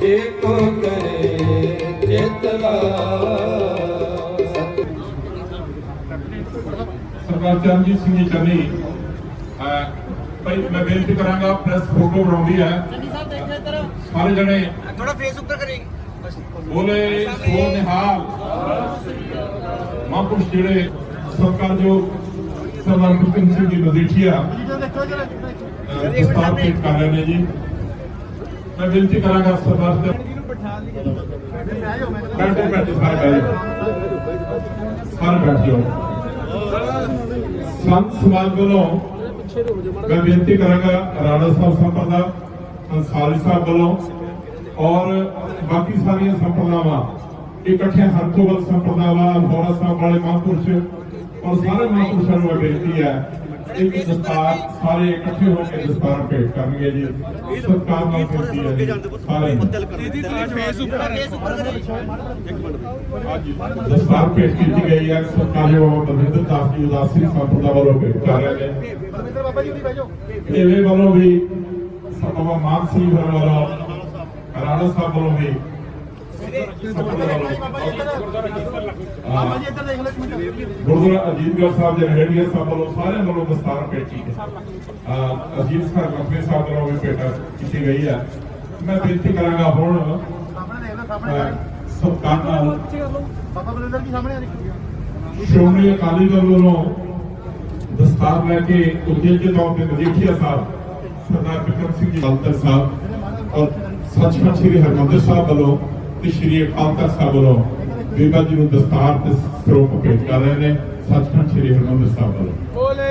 ਜੇ ਕੋ ਕਰੇ ਚਰਨਜੀਤ ਸਿੰਘ ਜੀ ਚੰਨੀ ਭਾਈ ਮੈਂ ਬੇਨਤੀ ਕਰਾਂਗਾ ਪ੍ਰੈਸ ਫੋਟੋ ਬਣਾਉਂਦੀ ਹੈ। ਸਾਰੇ ਜਣੇ ਥੋੜਾ ਫੇਸ ਉੱਪਰ ਕਰੀ। ਬੋਲੇ ਸੋ ਨਿਹਾਲ। ਮਹਾਂਪੁਰਸ਼ ਜਿਹੜੇ ਸਰਕਾਰ ਜੋ ਸਰਦਾਰ ਭਗਤ ਸਿੰਘ ਜੀ ਮਜੀਠੀਆ ਭੇਟ ਕਰ ਰਹੇ ਨੇ ਜੀ। ਮੈਂ ਬੇਨਤੀ ਕਰਾਂਗਾ ਸਰਦਾਰ ਤੇ ਬੈਠੋ ਬੈਠੋ ਸਾਰੇ ਬੈਠੋ ਸਾਰੇ ਬੈਠ ਜਾਓ ਸੰਤ ਸਮਾਜ ਵੱਲੋਂ ਮੈਂ ਬੇਨਤੀ ਕਰਾਂਗਾ ਰਾਣਾ ਸਾਹਿਬ ਸੰਪਰਦਾ ਅੰਸਾਰੀ ਸਾਹਿਬ ਵੱਲੋਂ ਔਰ ਬਾਕੀ ਸਾਰੀਆਂ ਸੰਪਰਦਾਵਾਂ ਇਕੱਠੇ ਹਰਤੋਬਲ ਸੰਪਰਦਾਵਾਂ ਹੋਰਾ ਸਾਹਿਬ ਵਾਲੇ ਮਹਾਂਪੁਰਸ਼ ਔਰ ਸਾਰੇ ਮਹਾਂਪੁਰਸ਼ਾਂ ਨੂੰ ਇਹ ਬੇਨਤੀ ਹੈ ਇੱਕ ਦਸਤਾਰ ਸਾਰੇ ਇਕੱਠੇ ਹੋ ਕੇ ਦਸਤਾਰ ਭੇਟ ਕਰਨਗੇ ਜੀ। ਸਤਿਕਾਰ ਨਾਲ ਬੇਨਤੀ ਹੈ ਜੀ ਸਾਰੇ। ਦੀਦੀ ਫੇਸ ਉੱਪਰ ਫੇਸ ਉੱਪਰ ਕਰੀ ਦਸਤਾਰ ਭੇਟ ਕੀਤੀ ਗਈ ਹੈ। ਸਰਕਾਰੀ ਬਾਬਾ ਬਲਵਿੰਦਰ ਦਾਸ ਜੀ ਉਦਾਸੀ ਸੰਪਰਦਾ ਵੱਲੋਂ ਭੇਟ ਕਰ ਰਹੇ ਨੇ। ਬਲਵਿੰਦਰ ਬਾਬਾ ਜੀ ਵੀ ਬੈਜੋ ਇਹਦੇ ਵੱਲੋਂ ਵੀ ਬਾਬਾ ਮਾਨ ਸਿੰਘ ਵੱਲੋਂ ਰਾਣਾ ਸਾਹਿਬ ਵੱਲੋਂ ਵੀ ਗੁਰਦੁਆਰਾ ਅਜੀਤਗੜ੍ਹ ਸਾਹਿਬ ਦੇ ਰੇਡੀਆ ਸਾਹਿਬ ਵੱਲੋਂ ਸਾਰਿਆਂ ਵੱਲੋਂ ਦਸਤਾਰ ਭੇਟ ਕੀਤੀ ਅਹ ਅਜੀਤ ਸਾਹਿਬ ਲਖਵੇਂ ਸਾਹਿਬ ਵੱਲੋਂ ਵੀ ਭੇਟ ਕੀਤੀ ਗਈ ਹੈ ਮੈਂ ਬੇਨਤੀ ਕਰਾਂਗਾ ਹੁਣ ਸਾਹਮਣੇ ਦੇਖ ਲਓ ਸਾਹਮਣੇ ਅਹ, ਸਤਿਕਾਰ ਨਾਲ ਬਾਬਾ ਬਲਵਿੰਦਰ ਜੀ ਸਾਹਮਣੇ ਆ ਦੇਖੋ ਸ਼੍ਰੋਮਣੀ ਅਕਾਲੀ ਦਲ ਵੱਲੋਂ ਦਸਤਾਰ ਲੈ ਕੇ ਉਦੇਸ਼ ਤੌਰ ਤੇ ਮਜੀਠੀਆ ਸਾਹਿਬ ਸਰਦਾਰ ਬਿਕਰਮ ਸਿੰਘ ਜੀ ਅਕਾਲ ਸਾਹਿਬ ਔਰ ਸੱਚਖੰਡ ਸ੍ਰੀ ਹਰਿਮੰਦਰ ਸਾਹਿਬ ਵੱਲੋਂ ਤੇ ਸ੍ਰੀ ਅਕਾਲ ਤਖਤ ਸਾਹਿਬ ਵੱਲੋਂ ਬੀਬਾ ਜੀ ਨੂੰ ਦਸਤਾਰ ਤੇ ਸਰੋਪ ਭੇਟ ਕਰ ਰਹੇ ਨੇ। ਸੱਚਖੰਡ ਸ੍ਰੀ ਹਰਿਮੰਦਰ ਸਾਹਿਬ ਵੱਲੋਂ।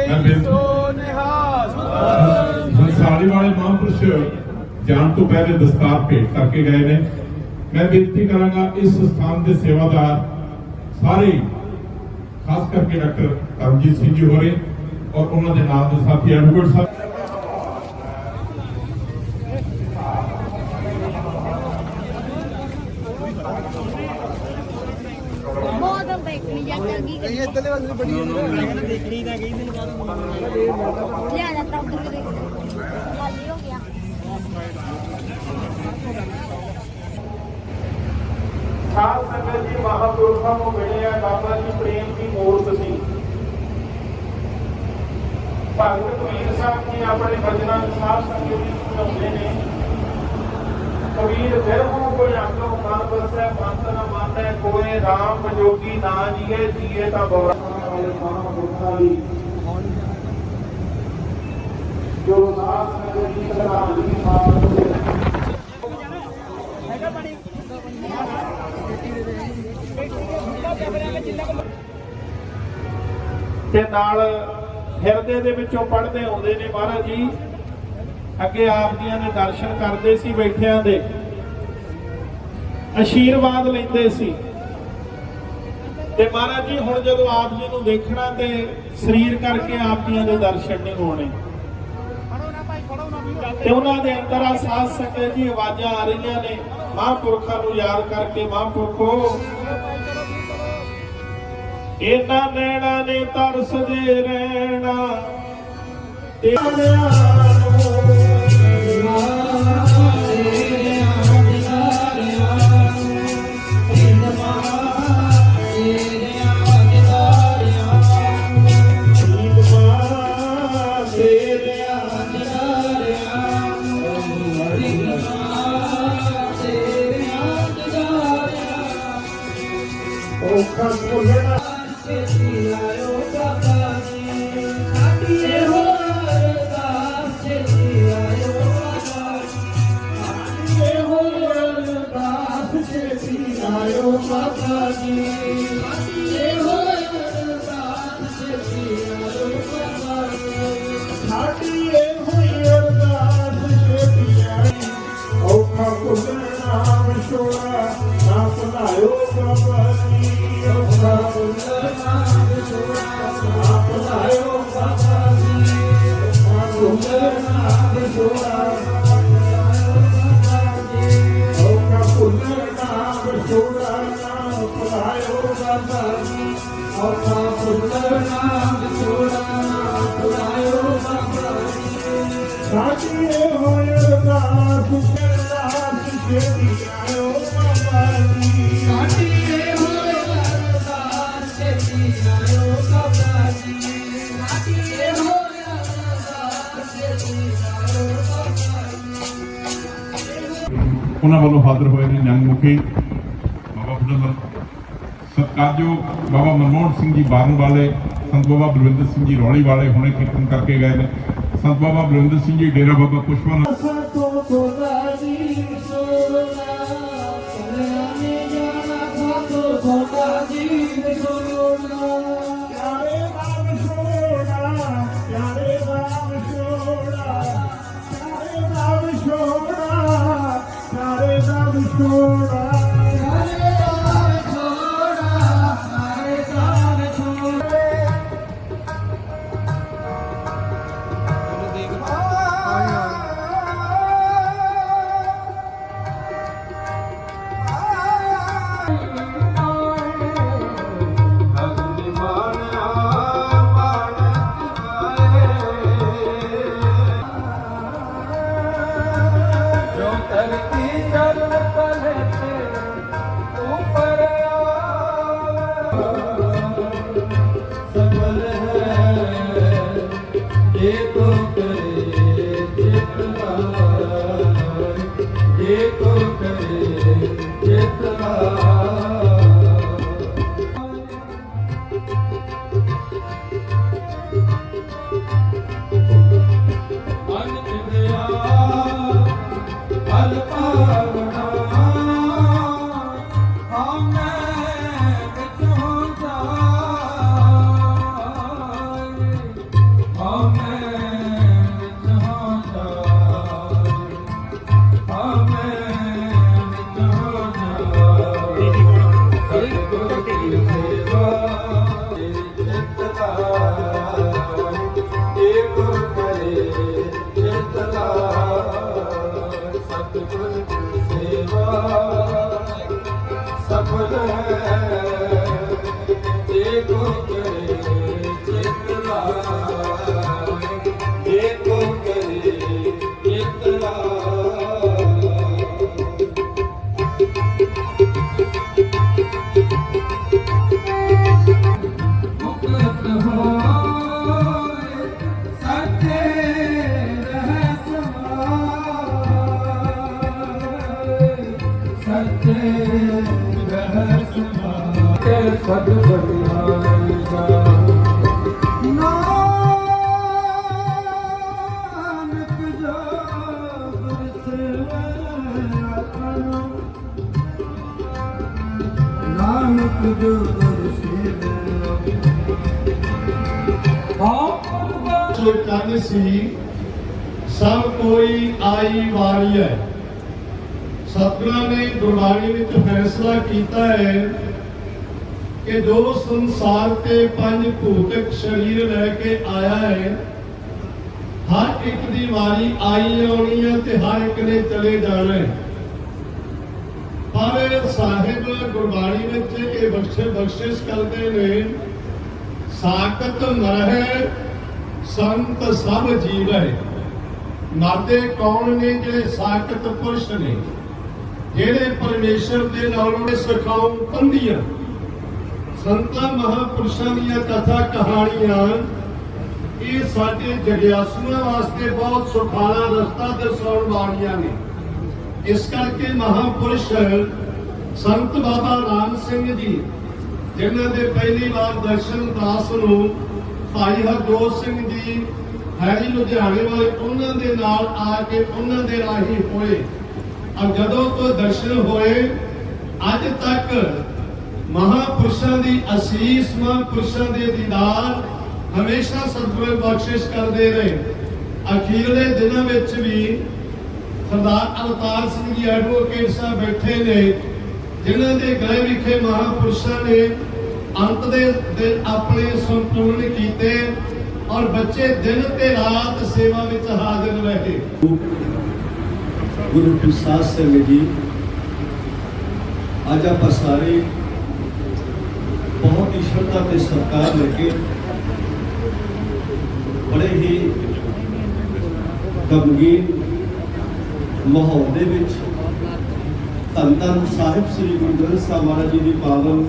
ਮੈਂ ਬੇਨਤੀ- ਹੰਸਾਰੀ ਵਾਲੇ ਮਹਾਂਪੁਰਸ਼ ਜਾਣ ਤੋਂ ਪਹਿਲੇ ਦਸਤਾਰ ਭੇਟ ਕਰਕੇ ਗਏ ਨੇ। ਮੈਂ ਬੇਨਤੀ ਕਰਾਂਗਾ ਇਸ ਸਥਾਨ ਦੇ ਸੇਵਾਦਾਰ ਸਾਰੇ ਖਾਸ ਕਰਕੇ ਡਾਕਟਰ ਕਰਮਜੀਤ ਸਿੰਘ ਜੀ ਹੋਰੇ ਔਰ ਉਹਨਾਂ ਦੇ ਨਾਲ ਦੇ ਸਾਥੀ ਐਡਵੋਕੇਟ ਸਾਹਿਬ। ਬਹੁਤ ਦੇਖਣੀ ਜਾਂ ਚੰਗੀ ਇਹ ਇੱਧਰਲੇ ਪਾਸੇ ਬੜੀ ਦੇਖਣੀ ਤਾਂ ਗਈ ਦਿਨ ਲਿਆ ਜਾਂਦਾ ਉਧਰ ਦੇਖ ਖਾਲੀ ਹੋ ਗਿਆ। ਸਾਧ ਸੰਗਤ ਜੀ ਮਹਾਪੁਰਖਾਂ ਨੂੰ ਮਿਲੇ ਆ ਬਾਬਾ ਜੀ ਪ੍ਰੇਮ ਦੀ ਮੂਰਤ ਸੀ। ਭਗਤ ਕਬੀਰ ਸਾਹਿਬ ਜੀ ਆਪਣੇ ਬਚਨਾਂ ਨੂੰ ਸਾਧ ਸੰਗਤ ਜੀ ਸੁਣਾਉਂਦੇ ਨੇ। ਕਬੀਰ ਫਿਰ ਹੂੰ ਕੋਈ ਅੰਗੋਂ ਮਨ ਬਸੈ ਮੰਤ ਨ ਮੰਨੈ ਕੋਏ RAM ਜੋਗੀ ਨਾ ਜੀਏ ਜੀਏ ਤਾਂ ਬੋਰਾ। ਵਾਲੇ ਮਹਾਪੁਰਖਾਂ ਦੀ ਜੋ ਸਾਧ ਸੰਗਤ ਜੀ ਸ਼ਰਧਾਂਜਲੀ ਤੇ ਨਾਲ ਹਿਰਦੇ ਦੇ ਵਿੱਚੋਂ ਪੜਦੇ ਆਉਂਦੇ ਨੇ ਮਹਾਰਾਜ ਜੀ। ਅੱਗੇ ਆਪ ਜੀਆਂ ਦੇ ਦਰਸ਼ਨ ਕਰਦੇ ਸੀ ਬੈਠਿਆਂ ਦੇ। ਅਸ਼ੀਰਵਾਦ ਲੈਂਦੇ ਸੀ। ਤੇ ਮਹਾਰਾਜ ਜੀ, ਹੁਣ ਜਦੋਂ ਆਪ ਜੀ ਨੂੰ ਦੇਖਣਾ ਤੇ ਸਰੀਰ ਕਰਕੇ ਆਪ ਜੀਆਂ ਦੇ ਦਰਸ਼ਨ ਨਹੀਂ ਹੋਣੇ। ਤੇ ਉਹਨਾਂ ਦੇ ਅੰਦਰ ਆ ਸਾਧ ਸੰਗਤ ਜੀ, ਆਵਾਜ਼ਾਂ ਆ ਰਹੀਆਂ ਨੇ। ਮਹਾਂਪੁਰਖਾਂ ਨੂੰ ਯਾਦ ਕਰਕੇ, ਮਹਾਂਪੁਰਖੋ, ਇਹਨਾਂ ਨੈਣਾ ਨੇ ਤਰਸਦੇ ਰਹਿਣਾ। ਤੇ ਉਹ ਨਾਮ ਛੋੜਾ ਨਾ ਭਲਾਇਓ ਬਾਬਾ ਜੀ ਔਖਾ ਕੁਦਰ ਨਾਮ ਛੋੜਾ ਨਾ ਭਲਾਇਓ ਬਾਬਾ ਜੀ ਔਖਾ ਕੁਦਰ ਨਾਮ ਛੋੜਾ ਔਖਾ ਕੁਦਰ ਨਾਮ ਛੋੜਾ ਨਾ ਭਲਾਇਓ ਬਾਬਾ ਜੀ ਔਖਾ ਕੁਦਰ ਨਾਮ ਛੋੜਾ ਨਾ ਭਲਾਇਓ ਬਾਬਾ ਜੀ ਸਾਡੀ ਇਹ ਹੋਈ ਅਰਦਾਸ ਛੇਤੀ ਉਹਨਾਂ ਵੱਲੋਂ ਹਾਜ਼ਰ ਹੋਏ ਨੇ ਜੰਗ ਮੁਖੀ ਬਾਬਾ ਬੁੱਢਾ ਸਤਿਕਾਰਯੋਗ ਬਾਬਾ ਮਨਮੋਹਨ ਸਿੰਘ ਜੀ ਬਾਰਨ ਵਾਲੇ ਸੰਤ ਬਾਬਾ ਬਲਵਿੰਦਰ ਸਿੰਘ ਜੀ ਰੌਲੀ ਵਾਲੇ ਹੁਣੇ ਕੀਰਤਨ ਕਰਕੇ ਗਏ ਨੇ ਸੰਤ ਬਾਬਾ ਬਲਵਿੰਦਰ ਸਿੰਘ ਜੀ ਡੇਰਾ ਬਾਬਾ ਪੁਸ਼ਪਨ ਜੋ ਸਦ ਬਲਿਆਈ ਜਾ ਨਾਨਕ ਜੋ ਗੁਰਸਿਵੈ ਆਪਣਾ ਜੋ ਗੁਰਸਿਵੈ ਸੀ, ਸਭ ਕੋਈ ਆਈ ਵਾਰੀ ਹੈ। ਸਤਿਗੁਰਾਂ ਨੇ ਗੁਰਬਾਣੀ ਵਿੱਚ ਫੈਸਲਾ ਕੀਤਾ ਹੈ ਕਿ ਜੋ ਸੰਸਾਰ ਤੇ ਪੰਜ ਭੂਤਕ ਸਰੀਰ ਲੈ ਕੇ ਆਇਆ ਹੈ, ਹਰ ਇੱਕ ਦੀ ਵਾਰੀ ਆਈ ਆਉਣੀ ਹੈ ਤੇ ਹਰ ਇੱਕ ਨੇ ਚਲੇ ਜਾਣਾ ਹੈ। ਪਰ ਸਾਹਿਬ ਗੁਰਬਾਣੀ ਵਿੱਚ ਇਹ ਬਖਸ਼ੇ ਬਖਸ਼ਿਸ਼ ਕਰਦੇ ਨੇ ਸਾਕਤ ਮਰਹਿ ਸੰਤ ਸਭ ਜੀਵੈ ਮਰਦੇ ਕੌਣ ਨੇ ਜਿਹੜੇ ਸਾਕਤ ਪੁਰਸ਼ ਨੇ? ਜਿਹੜੇ ਪਰਮੇਸ਼ਰ ਦੇ ਨਾਲ ਨੇ ਸਿਖਾਉ ਪੰਦੀਆਂ ਸੰਤਾਂ ਮਹਾਪੁਰਸ਼ਾਂ ਦੀਆਂ ਕਥਾ ਕਹਾਣੀਆਂ, ਇਹ ਸਾਡੇ ਜਗਿਆਸੂਆਂ ਵਾਸਤੇ ਬਹੁਤ ਸੁਖਾਲਾ ਰਸਤਾ ਦਰਸਾਉਣ ਵਾਲੀਆਂ ਨੇ। ਇਸ ਕਰਕੇ ਮਹਾਪੁਰਸ਼ ਸੰਤ ਬਾਬਾ ਰਾਮ ਸਿੰਘ ਜੀ, ਜਿਨ੍ਹਾਂ ਦੇ ਪਹਿਲੀ ਵਾਰ ਦਰਸ਼ਨ ਦਾਸ ਨੂੰ ਭਾਈ ਹਰਦੋਸ ਸਿੰਘ ਜੀ ਹੈ ਜੀ ਲੁਧਿਆਣੇ ਵਾਲੇ, ਉਹਨਾਂ ਦੇ ਨਾਲ ਆ ਕੇ ਉਹਨਾਂ ਦੇ ਰਾਹੀਂ ਹੋਏ। ਔਰ ਜਦੋਂ ਤੋਂ ਦਰਸ਼ਨ ਹੋਏ, ਅੱਜ ਤੱਕ ਮਹਾਪੁਰਸ਼ਾਂ ਦੀ ਅਸੀਸ, ਮਹਾਪੁਰਸ਼ਾਂ ਦੇ ਦੀਦਾਰ ਹਮੇਸ਼ਾ ਸਤਿਗੁਰੂ ਬਖਸ਼ਿਸ਼ ਕਰਦੇ ਰਹੇ। ਅਖੀਰਲੇ ਦਿਨਾਂ ਵਿੱਚ ਵੀ ਸਰਦਾਰ ਅਵਤਾਰ ਸਿੰਘ ਜੀ ਐਡਵੋਕੇਟ ਸਾਹਿਬ ਬੈਠੇ ਨੇ, ਜਿਨ੍ਹਾਂ ਦੇ ਗਏ ਵਿਖੇ ਮਹਾਪੁਰਸ਼ਾਂ ਨੇ ਅੰਤ ਦੇ ਆਪਣੇ ਸੰਪੂਰਨ ਕੀਤੇ ਔਰ ਬੱਚੇ ਦਿਨ ਤੇ ਰਾਤ ਸੇਵਾ ਵਿੱਚ ਹਾਜ਼ਰ ਰਹੇ। ਗੁਰੂ ਪ੍ਰਸਾਦ ਸਿੰਘ ਜੀ, ਅੱਜ ਆਪਾਂ ਸਾਰੇ ਬਹੁਤ ਸ਼ਰਧਾ ਤੇ ਸਤਿਕਾਰ ਕੇ ਬੜੇ ਹੀ ਗਮਗੀਨ ਮਾਹੌਲ ਦੇ ਵਿੱਚ ਧੰਨ ਧੰਨ ਸਾਹਿਬ ਸ੍ਰੀ ਗੁਰੂ ਗ੍ਰੰਥ ਸਾਹਿਬ ਮਹਾਰਾਜ ਜੀ ਦੀ ਪਾਵਨ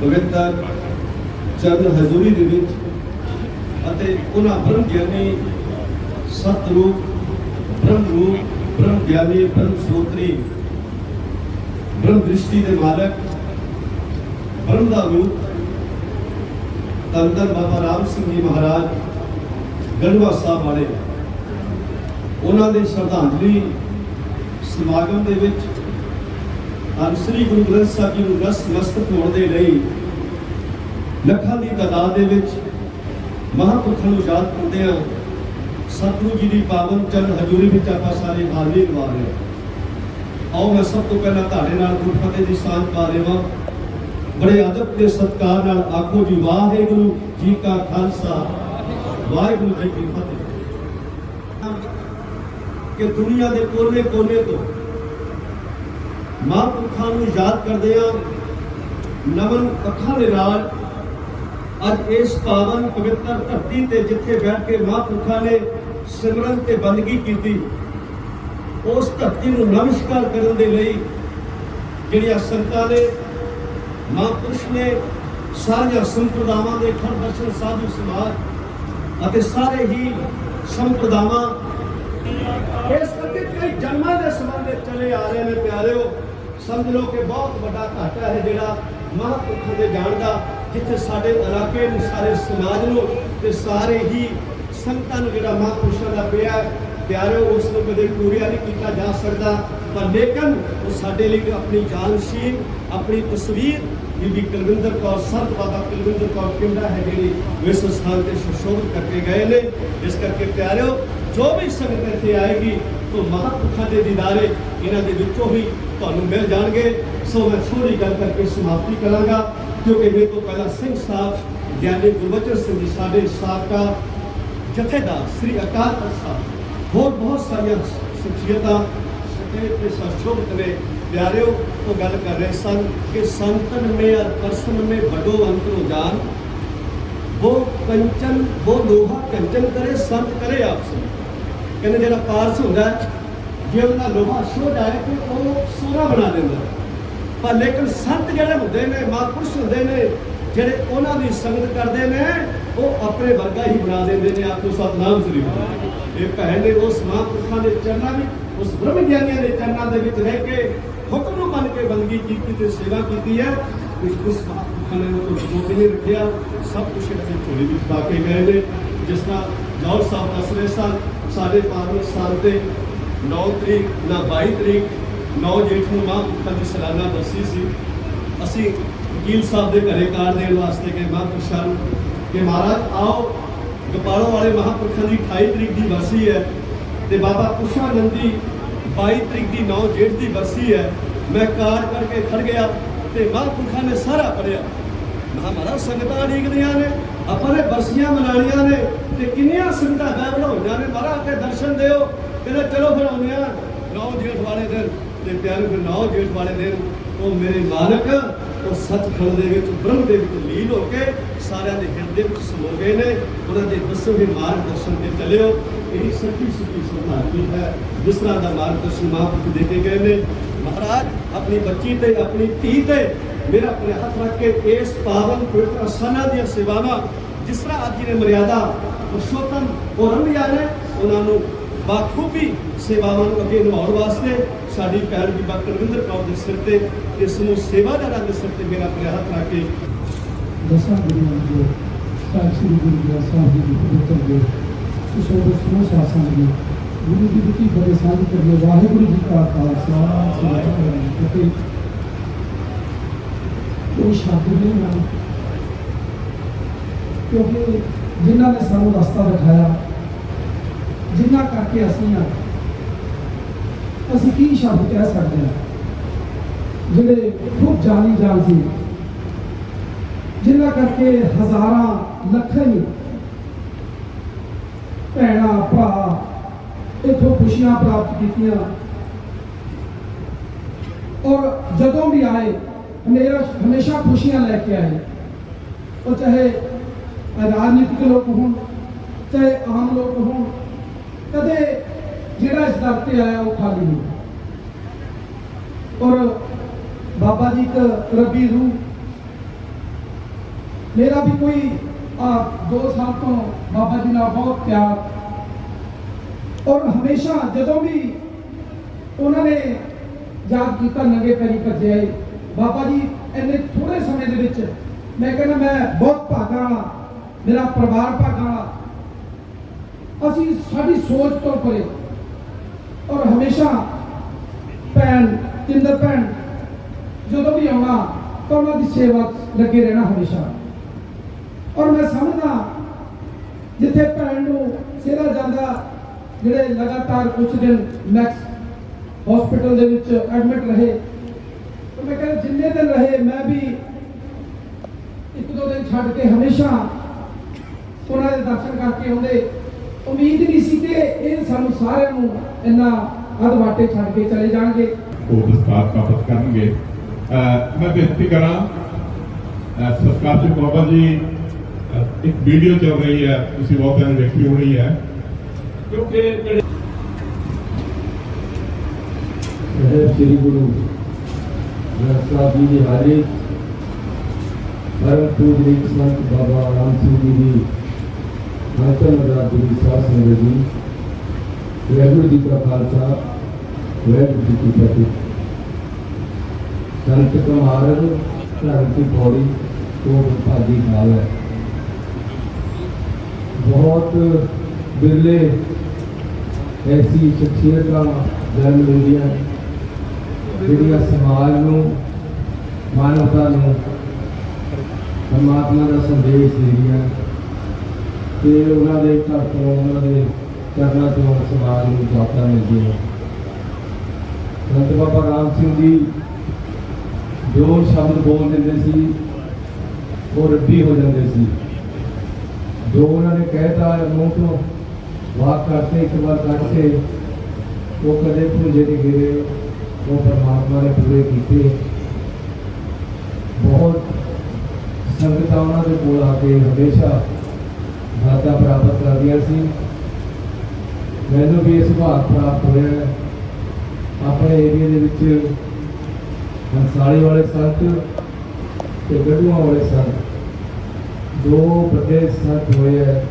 ਪਵਿੱਤਰ ਚਰਨ ਹਜ਼ੂਰੀ ਦੇ ਵਿੱਚ ਅਤੇ ਉਹਨਾਂ ਬ੍ਰਹਮ ਗਿਆਨੀ ਸਤਿਰੂਪ ਬ੍ਰਹਮ ਰੂਪ, ਬ੍ਰਹਮ ਗਿਆਨੀ, ਬ੍ਰਹਮ ਸੋਤਰੀ, ਬ੍ਰਹਮ ਦ੍ਰਿਸ਼ਟੀ ਦੇ ਮਾਲਕ, ਬ੍ਰਹਮ ਦਾ ਰੂਪ ਧੰਨ ਬਾਬਾ ਰਾਮ ਸਿੰਘ ਜੀ ਮਹਾਰਾਜ ਗੜਵਾ ਸਾਹਿਬ ਵਾਲੇ। ਉਹਨਾਂ ਦੇ ਸ਼ਰਧਾਂਜਲੀ ਸਮਾਗਮ ਦੇ ਵਿੱਚ ਹਨ ਸ੍ਰੀ ਗੁਰੂ ਗ੍ਰੰਥ ਸਾਹਿਬ ਜੀ ਨੂੰ ਰਸ ਮਸਤਕ ਹੋਣ ਦੇ ਲਈ ਲੱਖਾਂ ਦੀ ਤਾਦਾਦ ਦੇ ਵਿੱਚ ਮਹਾਂਪੁਰਖਾਂ ਨੂੰ ਯਾਦ ਕਰਦੇ ਆ ਸਤਿਗੁਰੂ ਜੀ ਦੀ ਪਾਵਨ ਚਰਨ ਹਜ਼ੂਰੀ ਵਿੱਚ ਆਪਾਂ ਸਾਰੇ ਹਾਜ਼ਰੀ ਲਵਾ ਰਹੇ ਹਾਂ। ਆਓ ਮੈਂ ਸਭ ਤੋਂ ਪਹਿਲਾਂ ਤੁਹਾਡੇ ਨਾਲ ਗੁਰਫਤਿਹ ਦੀ ਸਾਂਝ ਪਾ ਰਿਹਾ ਬੜੇ ਅਦਬ ਤੇ ਸਤਿਕਾਰ ਨਾਲ ਆਖੋ ਜੀ, ਵਾਹਿਗੁਰੂ ਜੀ ਕਾ ਖਾਲਸਾ। ਵਾਹਿਗੁਰੂ ਜੀ ਕੀ ਫਤਿਹ। ਕਿ ਦੁਨੀਆ ਦੇ ਕੋਨੇ-ਕੋਨੇ ਤੋਂ ਮਹਾਂਪੁਰਖਾਂ ਨੂੰ ਯਾਦ ਕਰਦੇ ਆ ਨਮਨ ਅੱਖਾਂ ਦੇ ਨਾਲ ਅੱਜ ਇਸ ਪਾਵਨ ਪਵਿੱਤਰ ਧਰਤੀ ਤੇ ਜਿੱਥੇ ਬੈਠ ਕੇ ਮਹਾਂਪੁਰਖਾਂ ਨੇ ਸਿਮਰਨ ਤੇ ਬੰਦਗੀ ਕੀਤੀ, ਉਸ ਧਰਤੀ ਨੂੰ ਨਮਸਕਾਰ ਕਰਨ ਦੇ ਲਈ ਜਿਹੜੀਆਂ ਸੰਤਾਂ ਨੇ ਮਹਾਂਪੁਰਸ਼ ਨੇ ਸਾਰੀਆਂ ਸੰਪਰਦਾਵਾਂ ਦੇ ਖੰਡ ਦਰਸ਼ਨ ਸਾਧੂ ਸਮਾਜ ਅਤੇ ਸਾਰੇ ਹੀ ਸੰਪਰਦਾਵਾਂ ਇਸ ਕਰਕੇ ਕਈ ਜਨਮਾਂ ਦੇ ਸੰਬੰਧ ਚਲੇ ਆ ਰਹੇ ਨੇ ਪਿਆਰਿਓ। ਸਮਝ ਲਓ ਕਿ ਬਹੁਤ ਵੱਡਾ ਘਾਟਾ ਹੈ ਜਿਹੜਾ ਮਹਾਂਪੁਰਖਾਂ ਦੇ ਜਾਣ ਦਾ ਜਿੱਥੇ ਸਾਡੇ ਇਲਾਕੇ ਨੂੰ ਸਾਰੇ ਸਮਾਜ ਨੂੰ ਤੇ ਸਾਰੇ ਹੀ ਸੰਗਤਾਂ ਨੂੰ ਜਿਹੜਾ ਮਹਾਂਪੁਰਸ਼ਾਂ ਦਾ ਪਿਆ ਹੈ, ਪਿਆਰਿਓ ਉਸ ਨੂੰ ਕਦੇ ਪੂਰੀਆ ਨਹੀਂ ਕੀਤਾ ਜਾ ਸਕਦਾ। ਪਰ ਲੇਕਿਨ ਉਹ ਸਾਡੇ ਲਈ ਆਪਣੀ ਜਾਨਸ਼ੀਨ ਆਪਣੀ ਤਸਵੀਰ ਬੀਬੀ ਕੁਲਵਿੰਦਰ ਕੌਰ, ਸਰਦ ਬਾਬਾ ਕੁਲਵਿੰਦਰ ਕੌਰ ਪਿੰਡਾ ਹੈ ਜਿਹੜੀ ਵਿਸ਼ਵ ਸਥਾਨ ਤੇ ਸੁਸ਼ੋਭਿਤ ਕਰਕੇ ਗਏ ਨੇ। ਇਸ ਕਰਕੇ ਪਿਆਰਿਓ, ਜੋ ਵੀ ਸੰਗਤ ਇੱਥੇ ਆਏਗੀ ਤੋਂ ਮਹਾਂਪੁਰਖਾਂ ਦੇ ਦੀਦਾਰੇ ਇਹਨਾਂ ਦੇ ਵਿੱਚੋਂ ਹੀ ਤੁਹਾਨੂੰ ਮਿਲ ਜਾਣਗੇ। ਸੋ ਮੈਂ ਥੋੜੀ ਗੱਲ ਕਰਕੇ ਸਮਾਪਤੀ ਕਰਾਂਗਾ, ਕਿਉਂਕਿ ਮੇਰੇ ਤੋਂ ਪਹਿਲਾਂ ਸਿੰਘ ਸਾਹਿਬ, ਗਿਆਨੀ ਗੁਰਬਚਨ ਸਿੰਘ ਜੀ, ਸਾਡੇ ਸਾਬਕਾ ਜਥੇਦਾਰ ਸ੍ਰੀ ਅਕਾਲ ਤਖਤ ਸਾਹਿਬ, ਹੋਰ ਬਹੁਤ ਸਾਰੀਆਂ ਸ਼ਖਸੀਅਤਾਂ ਸਤੇ ਤੇ ਸਰਸ਼ੋਭਤ ਨੇ। ਪਿਆਰਿਓ ਉਹ ਗੱਲ ਕਰ ਰਹੇ ਸਨ ਕਿ ਸੰਤਨ ਮੇ ਅਰ ਪਰਸਨ ਮੇ ਬਡੋ ਅੰਤਰੋ ਜਾਨ ਉਹ ਕੰਚਨ ਉਹ ਲੋਹਾ ਕੰਚਨ ਕਰੇ ਸੰਤ ਕਰੇ ਆਪਸੇ। ਕਹਿੰਦੇ ਜਿਹੜਾ ਪਾਰਸ ਹੁੰਦਾ ਹੈ, ਜੇ ਉਹਦਾ ਲੋਹਾ ਸ਼ੋ ਜਾਏ ਤੇ ਉਹ ਸੋਨਾ ਬਣਾ ਦਿੰਦਾ ਪਰ ਲੇਕਿਨ ਸੰਤ ਜਿਹੜੇ ਹੁੰਦੇ ਨੇ ਮਹਾਂਪੁਰਸ਼ ਹੁੰਦੇ ਨੇ ਜਿਹੜੇ ਉਹਨਾਂ ਦੀ ਸੰਗਤ ਕਰਦੇ ਨੇ ਉਹ ਆਪਣੇ ਵਰਗਾ ਹੀ ਬਣਾ ਦਿੰਦੇ ਨੇ ਆਖੋ ਸਤਨਾਮ ਸ੍ਰੀ ਵਾਹਿਗੁਰੂ ਇਹ ਭੈਣ ਨੇ ਉਸ ਮਹਾਂਪੁਰਸ਼ਾਂ ਦੇ ਚਰਨਾਂ ਵਿੱਚ ਉਸ ਬ੍ਰਹਮ ਗਿਆਨੀਆਂ ਦੇ ਚਰਨਾਂ ਦੇ ਵਿੱਚ ਰਹਿ ਕੇ ਹੁਕਮ ਨੂੰ ਮੰਨ ਕੇ ਬੰਦਗੀ ਕੀਤੀ ਤੇ ਸੇਵਾ ਕੀਤੀ ਹੈ। ਇਸ ਉਸ ਮਹਾਂਪੁਰਖਾਂ ਨੇ ਉਹ ਨਹੀਂ ਰੱਖਿਆ। ਸਭ ਕੁਝ ਇੱਥੇ ਝੋਲੀ ਵਿੱਚ ਪਾ ਕੇ ਗਏ ਨੇ। ਜਿਸ ਤਰ੍ਹਾਂ ਜੌਰ ਸਾਹਿਬ ਦੱਸ ਰਹੇ ਸਨ, ਸਾਡੇ ਪਾਵਨ ਸਥਾਨ ਤੇ 9 ਤਰੀਕ ਨਾ 22 ਤਰੀਕ 9 ਜੇਠ ਨੂੰ ਮਹਾਂਪੁਰਖਾਂ ਦੀ ਸਾਲਾਨਾ ਬਰਸੀ ਸੀ। ਅਸੀਂ ਵਕੀਲ ਸਾਹਿਬ ਦੇ ਘਰੇ ਕਾਰ ਦੇਣ ਵਾਸਤੇ ਗਏ ਮਹਾਂਪੁਰਸ਼ਾਂ ਨੂੰ। ਕਿ ਮਹਾਰਾਜ ਆਓ, ਗੋਪਾਲੋ ਵਾਲੇ ਮਹਾਂਪੁਰਖਾਂ ਦੀ 28 ਤਰੀਕ ਦੀ ਵਰਸੀ ਹੈ। ਤੇ ਬਾਬਾ ਪੁਸ਼ਾਨੰਦ ਦੀ 22 ਤਰੀਕ ਦੀ 9 ਜੇਠ ਦੀ ਬਰਸੀ ਹੈ। ਮੈਂ ਕਾਰ ਕਰਕੇ ਖੜ ਗਿਆ ਤੇ ਮਹਾਂਪੁਰਖਾਂ ਨੇ ਸਾਰਾ ਪੜਿਆ ਮਹਾ ਮਹਾਰਾਜ, ਸੰਗਤਾਂ ਡੀਕਦੀਆਂ ਨੇ, ਆਪਾਂ ਨੇ ਬਰਸੀਆਂ ਮਨਾਉਣੀਆਂ ਨੇ ਤੇ ਕਿੰਨੀਆਂ ਸੰਗਤਾਂ ਬੈ ਬਣਾਉਣੀਆਂ ਨੇ। ਮਹਾਰਾਜ ਕੇ ਦਰਸ਼ਨ ਦਿਓ, ਕਹਿੰਦੇ, ਚਲੋ ਫਿਰ ਆਉਂਦੇ ਆ 9 ਜੇਠ ਵਾਲੇ ਦਿਨ ਤੇ ਪਿਆਰੇ ਫਿਰ 9 ਜੇਠ ਵਾਲੇ ਦਿਨ। ਉਹ ਮੇਰੇ ਮਾਲਕ ਉਹ ਸੱਚਖੰਡ ਦੇ ਵਿੱਚ, ਬ੍ਰਹਮ ਦੇ ਵਿੱਚ ਲੀਨ ਹੋ ਕੇ ਸਾਰਿਆਂ ਦੇ ਹਿਰਦੇ ਵਿੱਚ ਸਮੋ ਗਏ ਨੇ। ਉਹਨਾਂ ਦੇ ਦੱਸੇ ਹੋਏ ਮਾਰਗਦਰਸ਼ਨ ਤੇ ਚੱਲਿਓ। ਇਹ ਸੱਚੀ ਸੁੱਚੀ ਸੁਭਾਤੀ ਹੈ, ਜਿਸ ਤਰ੍ਹਾਂ ਦਾ ਮਾਰਗਦਰਸ਼ਨ ਮਹਾਂਪੁਰਖ ਦੇ ਕੇ ਗਏ ਨੇ। ਮਹਾਰਾਜ, ਆਪਣੀ ਬੱਚੀ ਤੇ, ਆਪਣੀ ਧੀ ਤੇ ਮੇਰਾ ਆਪਣੇ ਹੱਥ ਰੱਖ ਕੇ ਇਸ ਪਾਵਨ ਪਵਿੱਤਰ ਸਥਾਨਾਂ ਦੀਆਂ ਸੇਵਾਵਾਂ, ਜਿਸ ਤਰ੍ਹਾਂ ਅੱਜ ਜੀ ਨੇ ਮਰਿਆਦਾ ਪੁਰਸ਼ੋਤਮ ਉਹ ਰੰਭਿਆ ਨੇ ਉਹਨਾਂ ਨੂੰ ਬਾਖੂਬੀ ਸੇਵਾਵਾਂ ਨੂੰ ਅੱਗੇ ਨਿਭਾਉਣ ਵਾਸਤੇ ਸਾਡੀ ਭੈਣ ਬੀਬਾ ਕੁਲਵਿੰਦਰ ਕੌਰ ਦੇ ਸਿਰ ਤੇ, ਇਸ ਨੂੰ ਸੇਵਾਦਾਰਾਂ ਦੇ ਸਿਰ ਤੇ ਮੇਰਾ ਆਪਣੇ ਹੱਥ ਰੱਖ ਕੇ ਦਸਾਂ ਗੁਰੂਆਂ ਦੇ ਸਾਹਿਬ ਸ੍ਰੀ ਗੁਰੂ ਗ੍ਰੰਥ ਸਾਹਿਬ ਜੀ ਦੀ ਪਵਿੱਤਰ ਦੇ ਸੁਸ਼ੋਭਿਤ ਸਮੂਹ ਸਾਸਾਂ ਦੇ ਗੁਰੂ ਦੀ ਦਿੱਤੀ ਬੜੇ ਸਾਧ ਕਰੀਏ, ਵਾਹਿਗੁਰੂ ਜੀ ਕਾ ਖਾਲਸਾ ਸ੍ਰੀ ਵਾਹਿਗੁਰੂ ਫਤਿਹ। ਕੋਈ ਸ਼ਬਦ ਨਹੀਂ ਹਨ ਕਿਉਂਕਿ ਜਿਨ੍ਹਾਂ ਨੇ ਸਾਨੂੰ ਰਸਤਾ ਦਿਖਾਇਆ ਜਿਨ੍ਹਾਂ ਕਰਕੇ ਅਸੀਂ ਆ, ਅਸੀਂ ਕੀ ਸ਼ਬਦ ਕਹਿ ਸਕਦੇ ਹਾਂ ਜਿਹੜੇ ਖੂਬ ਜਾਨੀ ਜਾਨ ਸੀ ਜਿਨ੍ਹਾਂ ਕਰਕੇ ਹਜ਼ਾਰਾਂ ਲੱਖਾਂ ਹੀ ਭੈਣਾਂ, ਭਰਾ ਇਥੋਂ ਖੁਸ਼ੀਆਂ ਪ੍ਰਾਪਤ ਕੀਤੀਆਂ। ਔਰ ਜਦੋਂ ਵੀ ਆਏ ਹਮੇਸ਼ਾ ਹਮੇਸ਼ਾ ਖੁਸ਼ੀਆਂ ਲੈ ਕੇ ਆਏ। ਉਹ ਚਾਹੇ ਰਾਜਨੀਤਿਕ ਲੋਕ ਹੋਣ, ਚਾਹੇ ਆਮ ਲੋਕ ਹੋਣ ਕਦੇ ਜਿਹੜਾ ਇਸ ਦਰ ਤੇ ਆਇਆ ਉਹ ਖਾਲੀ ਨਹੀਂ। ਬਾਬਾ ਜੀ ਇੱਕ ਰੱਬੀ ਰੂਹ। ਮੇਰਾ ਵੀ ਕੋਈ ਆ ਦੋ ਸਾਲ ਤੋਂ ਬਾਬਾ ਜੀ ਨਾਲ ਬਹੁਤ ਪਿਆਰ। ਔਰ ਹਮੇਸ਼ਾ ਜਦੋਂ ਵੀ ਉਹਨਾਂ ਨੇ ਯਾਦ ਕੀਤਾ, ਨੰਗੇ ਪੈਰੀ ਭੱਜੇ ਆਏ। ਬਾਬਾ ਜੀ ਇੰਨੇ ਥੋੜੇ ਸਮੇਂ ਦੇ ਵਿੱਚ ਮੈਂ ਕਹਿੰਦਾ, ਮੈਂ ਬਹੁਤ ਭਾਗਾਂ ਵਾਲਾ, ਮੇਰਾ ਪਰਿਵਾਰ ਭਾਗਾਂ ਵਾਲਾ। ਅਸੀਂ ਸਾਡੀ ਸੋਚ ਤੋਂ ਪਰੇ ਔਰ ਹਮੇਸ਼ਾ ਭੈਣ ਤਿੰਦਰ ਭੈਣ, ਜਦੋਂ ਵੀ ਆਉਣਾ ਤਾਂ ਉਹਨਾਂ ਦੀ ਸੇਵਾ 'ਚ ਲੱਗੇ ਰਹਿਣਾ ਹਮੇਸ਼ਾ। ਔਰ ਮੈਂ ਸਮਝਦਾ, ਜਿੱਥੇ ਭੈਣ ਨੂੰ ਸੇਵਾ ਜਾਂਦਾ, ਜਿਹੜੇ ਲਗਾਤਾਰ ਕੁਝ ਦਿਨ ਮੈਕਸ ਹਸਪੀਟਲ ਦੇ ਵਿੱਚ ਐਡਮਿਟ ਰਹੇ, ਤਾਂ ਮੈਂ ਕਹਿੰਦਾ ਜਿੰਨੇ ਦਿਨ ਰਹੇ, ਮੈਂ ਵੀ ਇੱਕ ਦੋ ਦਿਨ ਛੱਡ ਕੇ ਹਮੇਸ਼ਾ ਉਹਨਾਂ ਦੇ ਦਰਸ਼ਨ ਕਰਕੇ ਆਉਂਦੇ ਉਮੀਦ ਨਹੀਂ ਸੀ ਕਿ ਇਹ ਸਾਨੂੰ ਸਾਰਿਆਂ ਨੂੰ ਇੰਨਾ ਅਧਵਾਟੇ ਛੱਡ ਕੇ ਚਲੇ ਜਾਣਗੇ। ਉਹ ਦਸਤਾਰ ਪ੍ਰਾਪਤ ਕਰਨਗੇ। ਮੈਂ ਬੇਨਤੀ ਕਰਾਂ ਅਹ ਸਤਿਕਾਰਯੋਗ ਬਾਬਾ ਜੀ ਇੱਕ ਵੀਡੀਓ ਚੱਲ ਰਹੀ ਹੈ ਤੁਸੀਂ ਬਹੁਤਿਆਂ ਨੇ ਵੇਖੀ ਹੋਣੀ ਹੈ। ਕਿਉਂਕਿ ਜਿਹੜੇ ਸ੍ਰੀ ਗੁਰੂ ਗ੍ਰੰਥ ਸਾਹਿਬ ਜੀ ਦੀ ਹਾਜ਼ਰੀ ਪਰਮ ਪੂਜਨੀਕ ਸੰਤ ਬਾਬਾ ਰਾਮ ਸਿੰਘ ਜੀ ਦੀ ਅੰਤਮ ਰਾਤਰੀ ਸਾਧ ਸੰਗਤ ਜੀ, ਵਾਹਿਗੁਰੂ ਜੀ ਕਾ ਖਾਲਸਾ, ਵਾਹਿਗੁਰੂ ਜੀ ਕੀ ਫਤਿਹ। ਸੰਤ ਕੁਮਾਰ ਧਰਮ ਕੀ ਪੌੜੀ ਤੋਂ ਭਾਗੀ ਹਾਲ ਹੈ। ਬਹੁਤ ਬਿਰਲੇ ਐਸੀ ਸ਼ਖਸੀਅਤਾਂ ਜਨਮ ਲੈਂਦੀਆਂ ਜਿਹੜੀਆਂ ਸਮਾਜ ਨੂੰ, ਮਾਨਵਤਾ ਨੂੰ, ਪਰਮਾਤਮਾ ਦਾ ਸੰਦੇਸ਼ ਦਿੰਦੀਆਂ ਤੇ ਉਹਨਾਂ ਦੇ ਘਰ ਤੋਂ ਉਹਨਾਂ ਦੇ ਚਰਨਾਂ ਤੋਂ ਸਮਾਜ ਨੂੰ ਜਾਤਾ ਮਿਲਦੀ ਹੈ। ਸੰਤ ਬਾਬਾ ਰਾਮ ਸਿੰਘ ਜੀ ਜੋ ਸ਼ਬਦ ਬੋਲ ਦਿੰਦੇ ਸੀ, ਉਹ ਰੱਬੀ ਹੋ ਜਾਂਦੇ ਸੀ। ਜੋ ਉਹਨਾਂ ਨੇ ਕਹਿਤਾ, ਮੂੰਹ ਤੋਂ ਵਾਕ ਕਰਤੇ ਇੱਕ ਵਾਰ ਕੱਢ ਕੇ ਉਹ ਕਦੇ ਭੁੰਜੇ ਨਹੀਂ ਗਿਰੇ ਉਹ ਪਰਮਾਤਮਾ ਨੇ ਪੂਰੇ ਕੀਤੇ। ਬਹੁਤ ਸੰਗਤਾਂ ਉਹਨਾਂ ਦੇ ਕੋਲ ਆ ਕੇ ਹਮੇਸ਼ਾ ਦਾਤਾ ਪ੍ਰਾਪਤ ਕਰਦੀਆਂ ਸੀ। ਮੈਨੂੰ ਵੀ ਇਸ ਭਾਗ ਪ੍ਰਾਪਤ ਹੋਇਆ ਆਪਣੇ ਏਰੀਆ ਦੇ ਵਿੱਚ ਹੰਸਾਲੀ ਵਾਲੇ ਸੰਤ ਤੇ ਗੱਡੂਆਂ ਵਾਲੇ ਸੰਤ ਦੋ ਵੱਡੇ ਸੰਤ ਹੋਏ ਹੈ,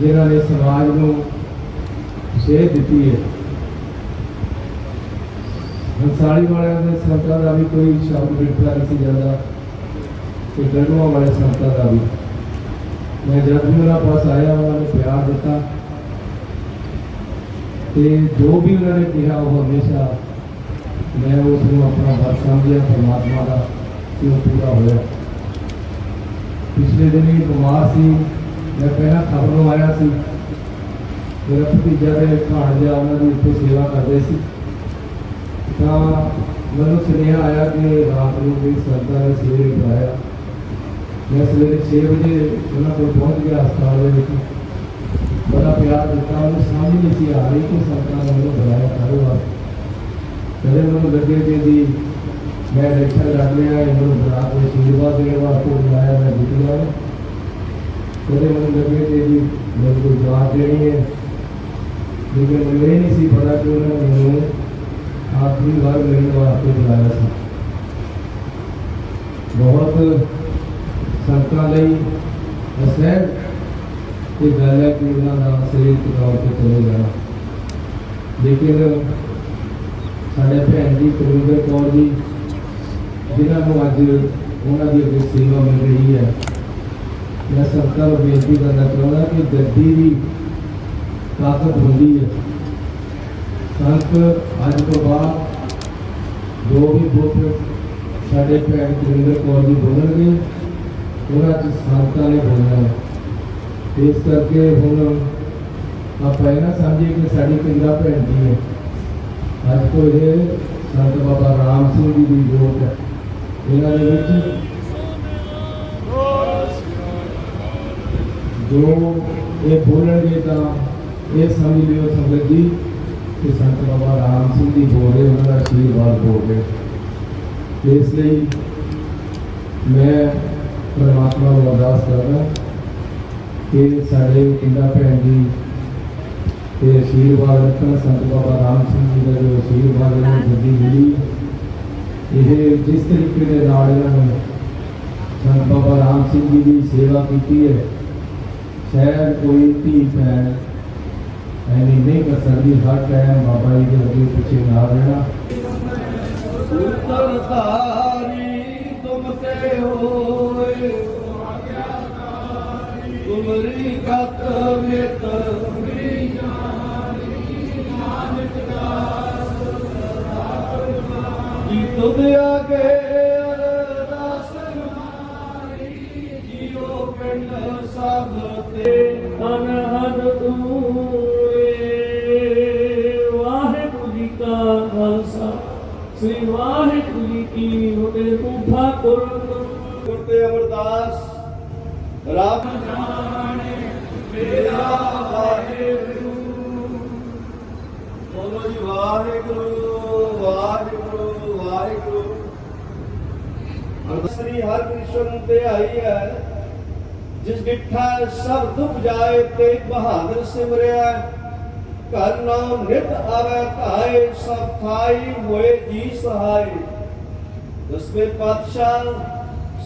ਜਿਨ੍ਹਾਂ ਨੇ ਸਮਾਜ ਨੂੰ ਸੇਧ ਦਿੱਤੀ ਹੈ। ਹੰਸਾਲੀ ਵਾਲਿਆਂ ਦੇ ਸੰਤਾਂ ਦਾ ਵੀ ਕੋਈ ਸ਼ਬਦ ਬਿਠਾ ਨਹੀਂ ਸੀ ਜਾਂਦਾ ਤੇ ਗੱਡੂਆਂ ਵਾਲੇ ਸੰਤਾਂ ਦਾ ਵੀ। ਮੈਂ ਜਦ ਵੀ ਉਹਨਾਂ ਪਾਸ ਆਇਆ, ਉਹਨਾਂ ਨੇ ਪਿਆਰ ਦਿੱਤਾ। ਤੇ ਜੋ ਵੀ ਉਹਨਾਂ ਨੇ ਕਿਹਾ, ਉਹ ਹਮੇਸ਼ਾ ਮੈਂ ਉਸ ਨੂੰ ਆਪਣਾ ਵਰ ਸਮਝਿਆ ਪਰਮਾਤਮਾ ਦਾ ਕਿ ਉਹ ਪੂਰਾ ਹੋਇਆ। ਪਿਛਲੇ ਦਿਨ ਹੀ ਬਿਮਾਰ ਸੀ, ਮੈਂ ਪਹਿਲਾਂ ਖਬਰੋਂ ਆਇਆ ਸੀ। ਮੇਰਾ ਭਤੀਜਾ ਦੇ ਭਾਣਜਾ ਉਹਨਾਂ ਦੀ ਉੱਥੇ ਸੇਵਾ ਕਰਦੇ ਸੀ। ਤਾਂ ਮੈਨੂੰ ਸੁਨੇਹਾ ਆਇਆ ਕਿ ਰਾਤ ਨੂੰ ਵੀ ਸੰਤਾਂ ਨੇ ਸਵੇਰੇ ਉਠਾਇਆ ਮੈਂ ਸਵੇਰੇ 6 ਵਜੇ ਉਹਨਾਂ ਕੋਲ ਪਹੁੰਚ ਗਿਆ ਹਸਪਤਾਲ ਦੇ ਵਿੱਚ। ਬੜਾ ਪਿਆਰ ਦਿੱਤਾ ਉਹਨੂੰ, ਸਮਝ ਨਹੀਂ ਸੀ ਆ ਰਹੀ ਕਿ ਸੰਤਾਂ ਨੇ ਮੈਨੂੰ ਬੁਲਾਇਆ ਕਰੂਗਾ ਕਦੇ ਮੈਨੂੰ ਲੱਗੇ ਕਿ ਜੀ, ਮੈਂ ਲੈਕਚਰ ਲੱਗ ਲਿਆ ਇਹਨੂੰ ਬੁਲਾ ਕੇ ਆਸ਼ੀਰਵਾਦ ਦੇਣ ਵਾਸਤੇ ਬੁਲਾਇਆ, ਮੈਂ ਜਿੱਤ ਗਿਆ ਕਦੇ ਮੈਨੂੰ ਲੱਗੇ ਕਿ ਜੀ, ਮੈਨੂੰ ਕੋਈ ਜਵਾਬ ਦੇਣੀ ਹੈ। ਲੇਕਿਨ ਮੈਨੂੰ ਇਹ ਨਹੀਂ ਸੀ ਪਤਾ ਕਿ ਉਹਨਾਂ ਨੇ ਮੈਨੂੰ ਆਖਰੀ ਵਾਰ ਮਿਲਣ ਵਾਸਤੇ ਬੁਲਾਇਆ ਸੀ। ਬਹੁਤ ਸੰਤਾਂ ਲਈ ਅਸਹਿਬ ਇਹ ਗੱਲ ਹੈ ਕਿ ਉਹਨਾਂ ਦਾ ਸਰੀਰਕ ਤੌਰ ਤੇ ਚਲੇ ਜਾਣਾ। ਲੇਕਿਨ ਸਾਡੇ ਭੈਣ ਜੀ ਕੁਲਵਿੰਦਰ ਕੌਰ ਜੀ, ਜਿਨ੍ਹਾਂ ਨੂੰ ਅੱਜ ਉਹਨਾਂ ਦੀ ਅੱਗੇ ਸੇਵਾ ਮਿਲ ਰਹੀ ਹੈ, ਮੈਂ ਸਰਕਾਰ ਨੂੰ ਬੇਨਤੀ ਕਰਨਾ ਚਾਹੁੰਦਾ ਕਿ ਗੱਦੀ ਦੀ ਤਾਕਤ ਹੁੰਦੀ ਹੈ। ਸੰਤ ਅੱਜ ਤੋਂ ਬਾਅਦ ਜੋ ਵੀ ਬੁੱਤ ਸਾਡੇ ਭੈਣ ਕੁਲਵਿੰਦਰ ਕੌਰ ਜੀ ਬੋਲਣਗੇ ਉਹਨਾਂ ਚ ਸੰਤਾਂ ਨੇ ਬੋਲਣਾ ਹੈ। ਇਸ ਕਰਕੇ ਹੁਣ ਆਪਾਂ ਇਹ ਨਾ ਸਮਝੀਏ ਕਿ ਸਾਡੀ ਕਿੰਨਾ ਭੈਣ ਜੀ ਹੈ। ਅੱਜ ਤੋਂ ਇਹ ਸੰਤ ਬਾਬਾ ਰਾਮ ਸਿੰਘ ਜੀ ਦੀ ਜੋਤ ਹੈ। ਇਹਨਾਂ ਦੇ ਵਿੱਚ ਜੋ ਇਹ ਬੋਲਣਗੇ ਤਾਂ ਇਹ ਸਮਝ ਲਿਓ ਸੰਗਤ ਜੀ ਕਿ ਸੰਤ ਬਾਬਾ ਰਾਮ ਸਿੰਘ ਜੀ ਬੋਲ ਰਹੇ, ਉਹਨਾਂ ਦਾ ਆਸ਼ੀਰਵਾਦ ਬੋਲ ਰਹੇ। ਇਸ ਲਈ ਮੈਂ ਪਰਮਾਤਮਾ ਨੂੰ ਅਰਦਾਸ ਕਰਦਾ ਕਿ ਸਾਡੇ ਕਿੰਨਾ ਭੈਣ ਜੀ ਤੇ ਆਸ਼ੀਰਵਾਦ ਰੱਖਣ। ਸੰਤ ਬਾਬਾ ਰਾਮ ਸਿੰਘ ਜੀ ਦਾ ਜੋ ਆਸ਼ੀਰਵਾਦ ਇਹਨਾਂ ਨੂੰ ਗੱਦੀ ਮਿਲੀ ਇਹ ਜਿਸ ਤਰੀਕੇ ਦੇ ਨਾਲ ਇਹਨਾਂ ਨੇ ਸੰਤ ਬਾਬਾ ਰਾਮ ਸਿੰਘ ਜੀ ਦੀ ਸੇਵਾ ਕੀਤੀ ਹੈ, ਸ਼ਾਇਦ ਕੋਈ ਧੀ ਭੈਣ ਐਨੀ ਨਹੀਂ ਕਰ ਸਕਦੀ। ਹਰ ਟਾਈਮ ਬਾਬਾ ਜੀ ਦੇ ਅੱਗੇ ਪਿੱਛੇ ਨਾ ਰਹਿਣਾ। ਉਤਰਧਾਰੀ ਤੁਮ ਤੇ ਹੋਏ ਤੁਮਰੀ ਗਤ ਮਿਤ ਜੀ ਤੁਧ ਆਗੇ ਅਰਦਾਸ ਮਾਰੀ ਜੀਓ ਪਿੰਡ ਸਭ ਤੇ ਹਨ ਹਨ ਦੂਏ ਵਾਹਿਗੁਰੂ ਜੀ ਕਾ ਖਾਲਸਾ ਸ੍ਰੀ ਵਾਹਿਗੁਰੂ ਜੀ ਕੀ ਫਤਿਹ ਤੂੰ ਠਾਕੁਰ ਗੁਰ ਤੇ ਰੱਬ ਜਾਣੇ ਮੇਰਾ ਵਾਹਿਗੁਰੂ। ਬੋਲੋ ਜੀ, ਵਾਹਿਗੁਰੂ ਵਾਹਿਗੁਰੂ ਵਾਹਿਗੁਰੂ। ਸ੍ਰੀ ਹਰਿਕ੍ਰਿਸ਼ਨ ਤੇ ਆਈ ਹੈ। ਜਿਸ ਗਿੱਠਾ ਸਭ ਦੁੱਖ ਜਾਏ ਤੇ ਬਹਾਦਰ ਸਿਮਰਿਆ। ਘਰ ਨਾਮ ਨਿਤ ਆਵੇ ਧਾਏ, ਸਭ ਥਾਈ ਹੋਏ ਜੀ ਸਹਾਈ। ਦਸਵੇਂ ਪਾਤਸ਼ਾਹ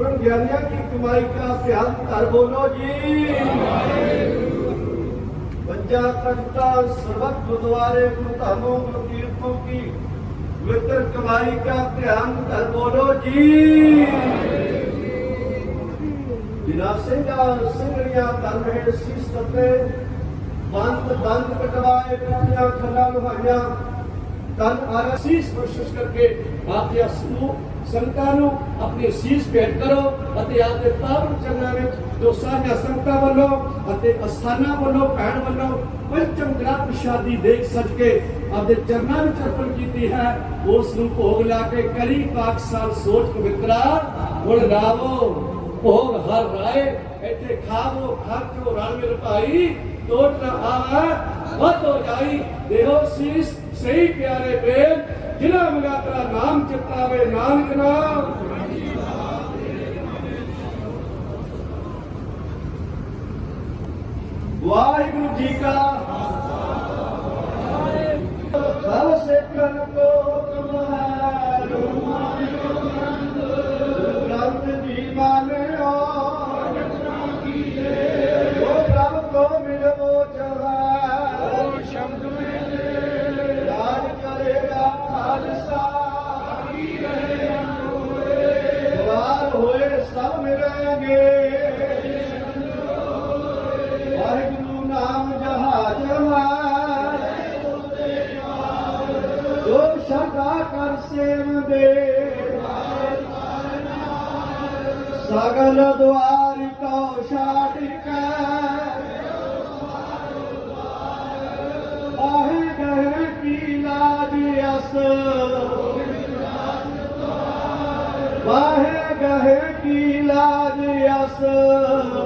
जी ब्रह्म ज्ञानिया की कमाई का ध्यान कर बोलो जी पंजा तख्ता सर्वत गुरुद्वारे गुरु धामों गुरु तीर्थों की पवित्र कमाई का ध्यान कर बोलो जी ਬਿਨਾ ਸਿੰਘਾਂ ਸਿੰਘਣੀਆਂ ਤਨ ਹੈ ਸੀਸ ਤਤੇ ਬੰਦ ਬੰਦ ਕਟਵਾਏ ਪਿੱਠੀਆਂ ਖੱਲਾ ਲੁਹਾਈਆਂ ਤਨ ਆਰਾ ਸੀਸ ਕੋਸ਼ਿਸ਼ ਕਰਕੇ ਆਪੇ ਅਸੂ ਸੰਤਾਂ ਨੂੰ ਆਪਣੀ ਸੀਸ ਭੇਟ ਕਰੋ ਅਤੇ ਆਪਦੇ ਪਾਵਨ ਚਰਨਾਂ ਵਿੱਚ ਜੋ ਸਾਰੀਆਂ ਸੰਤਾਂ ਵੱਲੋਂ ਅਤੇ ਅਸਥਾਨਾਂ ਵੱਲੋਂ, ਭੈਣ ਵੱਲੋਂ ਪੰਚਮ ਗ੍ਰਹ ਪ੍ਰਸ਼ਾਦੀ ਦੇਖ ਸਜ ਕੇ ਆਪਦੇ ਚਰਨਾਂ ਵਿੱਚ ਅਰਪਣ ਕੀਤੀ ਹੈ ਉਸ ਨੂੰ ਭੋਗ ਲਾ ਕੇ ਕਰੀ ਪਾਕਿਸਤਾਨ ਸੋਚ ਪਵਿੱਤਰਾ ਹੁਣ ਲਾਵੋ ਭੋਗ ਹਰ ਰਾਏ, ਇੱਥੇ ਖਾਵੋ, ਖਾਚੋ, ਰਲ ਮਿਲ ਭਾਈ, ਟੋਟ ਨਾ ਆਵੇ ਵੱਧ ਹੋ ਜਾਈ ਦੇਹੋ ਸੀਸ, ਸਹੀ ਪਿਆਰੇ ਬੇਲ ਜਿਨਾ ਮਿਲਾ ਤੇਰਾ ਨਾਮ ਚਿਤਾਵੇ ਨਾਨਕ ਨਾਮ। ਵਾਹਿਗੁਰੂ ਜੀ ਕਾ ਸਭ ਸੇਖਨ ਕੋ ਸਭ ਮਿਲਾਂਗੇ ਵਾਹਿਗੁਰੂ ਨਾਮ ਜਹਾਜ ਹੈ ਜੋ ਸਦਾ ਕਰ ਸੇਵਦੇ ਸਗਲ ਦੁਆਰ ਕੋ ਛਾੜਿਕੈ Casa.